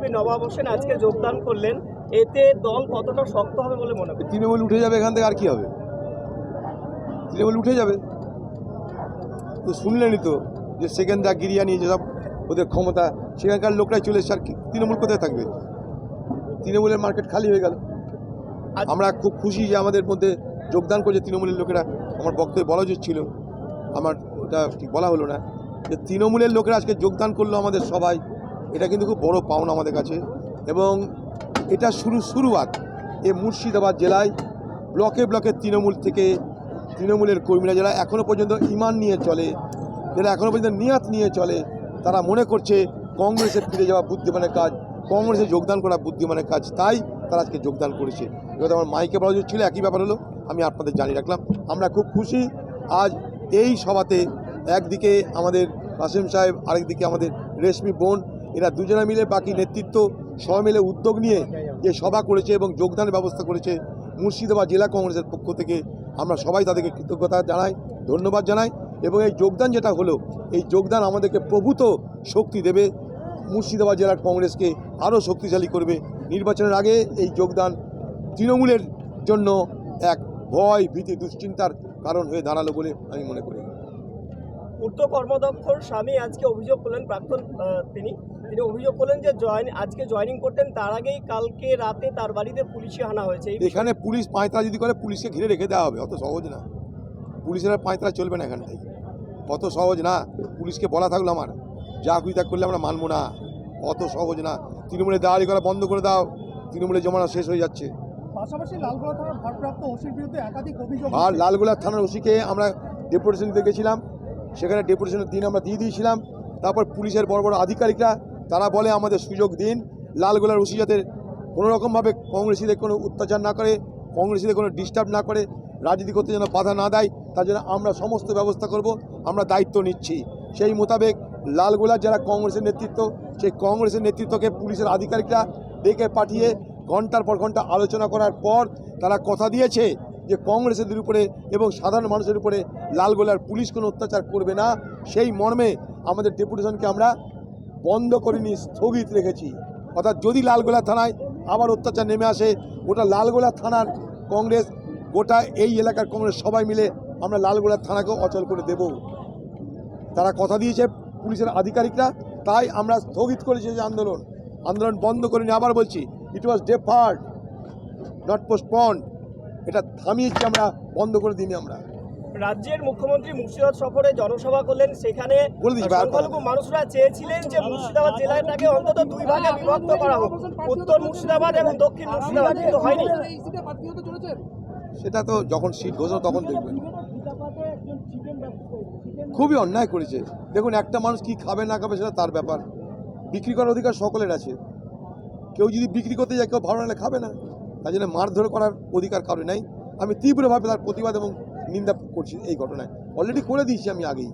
SP নবাব হোসেন আজকে যোগদান করলেন এতে দল কতটা শক্ত হবে বলে মনে করেন? তৃণমূল উঠে যাবে এখান থেকে আর কি হবে? তৃণমূল উঠে যাবে। তো শুনলেনই তো যে সেকেন্ড দা গিরিয়া নিয়ে যেসব ওদের ক্ষমতা সেখানকার লোকরাই চলে এসছে আর কি তৃণমূল কোথায় থাকবে? তৃণমূলের মার্কেট খালি হয়ে গেল। আমরা খুব খুশি যে আমাদের মধ্যে যোগদান করছে তৃণমূলের লোকেরা। আমার বক্তব্য বলা উচিত ছিল। আমার ওটা ঠিক বলা হলো না। যে তৃণমূলের লোকেরা আজকে যোগদান করল আমাদের সবাই। এটা কিন্তু খুব বড় পাওনা আমাদের কাছে। এবং এটা শুরু, শুরুয়াত এ মুর্শিদাবাদ জেলায়, ব্লকে ব্লকে তৃণমূল থেকে তৃণমূলের কর্মীরা, যারা এখনও পর্যন্ত ইমান নিয়ে চলে, যারা এখনও পর্যন্ত নিয়াত নিয়ে চলে, তারা মনে করছে কংগ্রেসে ফিরে যাওয়া বুদ্ধিমানের কাজ, কংগ্রেসে যোগদান করা বুদ্ধিমানের কাজ, তাই তারা আজকে যোগদান করেছে। এবার আমার মাইকে বলা ছিল, একই ব্যাপার হলো, আমি আপনাদের জানিয়ে রাখলাম, আমরা খুব খুশি, আজ এই সভাতে একদিকে আমাদের কাসিম সাহেব, আরেকদিকে আমাদের রেশমি বোন এরা দুজনে মিলে বাকি নেতৃত্ব সবাই মিলে উদ্যোগ নিয়ে যে সভা করেছে এবং যোগদানের ব্যবস্থা করেছে মুর্শিদাবাদ জেলা কংগ্রেসের পক্ষ থেকে। আমরা সবাই তাদেরকে কৃতজ্ঞতা জানাই, ধন্যবাদ জানাই এবং এই যোগদান যেটা হলো, এই যোগদান আমাদেরকে প্রভূত শক্তি দেবে, মুর্শিদাবাদ জেলার কংগ্রেসকে আরও শক্তিশালী করবে। নির্বাচনের আগে এই যোগদান তৃণমূলের জন্য এক ভয় ভীতি দুশ্চিন্তার কারণ হয়ে দাঁড়াল বলে আমি মনে করি। পূর্ত কর্মদক্ষর স্বামী আজকে অভিযোগ করলেন প্রাক্তন তিনি তিনি অভিযোগ করলেন যে জয়েন আজকে জয়েনিং করতেন তার আগেই কালকে রাতে তার বাড়িতে পুলিশে হানা হয়েছে। এই এখানে পুলিশ পাঁয়তারা যদি করে পুলিশকে ঘিরে রেখে দেওয়া হবে অত সহজ না। পুলিশের আর পাঁয়তারা চলবে না এখানটায়। অত সহজ না। পুলিশকে বলা থাকল আমার যা খুঁজি তা করলে আমরা মানবো না। অত সহজ না। তৃণমূলের দাঁড়ি করা বন্ধ করে দাও। তৃণমূলের জমানা শেষ হয়ে যাচ্ছে। পাশাপাশি লালগোলা থানার ভারপ্রাপ্ত ওসির বিরুদ্ধে একাধিক অভিযোগ আর লালগোলা থানার ওসিকে আমরা ডেপুটেশন দিতে গেছিলাম। সেখানে ডেপুটেশনের দিন আমরা দিয়ে দিয়েছিলাম। তারপর পুলিশের বড় বড় আধিকারিকরা, তারা বলে আমাদের সুযোগ দিন। লালগোলার ওসি যাতে কোনো রকমভাবে কংগ্রেসীদের কোনো অত্যাচার না করে, কংগ্রেসীদের কোনো ডিস্টার্ব না করে, রাজনীতি করতে যেন বাধা না দেয়, তার জন্য আমরা সমস্ত ব্যবস্থা করব, আমরা দায়িত্ব নিচ্ছি। সেই মোতাবেক লালগোলার যারা কংগ্রেসের নেতৃত্ব, সেই কংগ্রেসের নেতৃত্বকে পুলিশের আধিকারিকরা ডেকে পাঠিয়ে ঘণ্টার পর ঘণ্টা আলোচনা করার পর তারা কথা দিয়েছে। যে কংগ্রেসের উপরে এবং সাধারণ মানুষের উপরে লালগোলার পুলিশ কোনো অত্যাচার করবে না, সেই মর্মে আমাদের ডেপুটেশনকে আমরা বন্ধ করিনি স্থগিত রেখেছি। অর্থাৎ যদি লালগোলা থানায় আবার অত্যাচার নেমে আসে, গোটা লালগোলা থানার কংগ্রেস, গোটা এই এলাকার কংগ্রেস সবাই মিলে আমরা লালগোলা থানাকেও অচল করে দেব। তারা কথা দিয়েছে পুলিশের আধিকারিকরা, তাই আমরা স্থগিত করেছি যে আন্দোলন। আন্দোলন বন্ধ করিনি আবার বলছি it was deferred not postponed এটা থামিয়েছি আমরা বন্ধ করে দিইনি আমরা। রাজ্যের মুখ্যমন্ত্রী মুর্শিদাবাদ সফরে জনসভা করলেন সেখানে। সংখ্যালঘু মানুষরা চেয়েছিলেন যে মুর্শিদাবাদ জেলাটাকে অন্তত দুই ভাগে বিভক্ত করা হোক। উত্তর মুর্শিদাবাদ এবং দক্ষিণ মুর্শিদাবাদ কিন্তু হয়নি। সেটা তো যখন সিট ঘোষণা তখন দেখবেন। খুবই অন্যায় করেছে। দেখুন একটা মানুষ কি খাবে না খাবে সেটা তার ব্যাপার। বিক্রি করার অধিকার সকলের আছে। কেউ যদি বিক্রি করতে যায় কেউ ভালো না খাবে না। তাই জন্য মারধর করার অধিকার কারও নাই। আমি তীব্রভাবে তার প্রতিবাদ এবং নিন্দা করছি এই ঘটনায়। অলরেডি করে দিয়েছি আমি আগেই।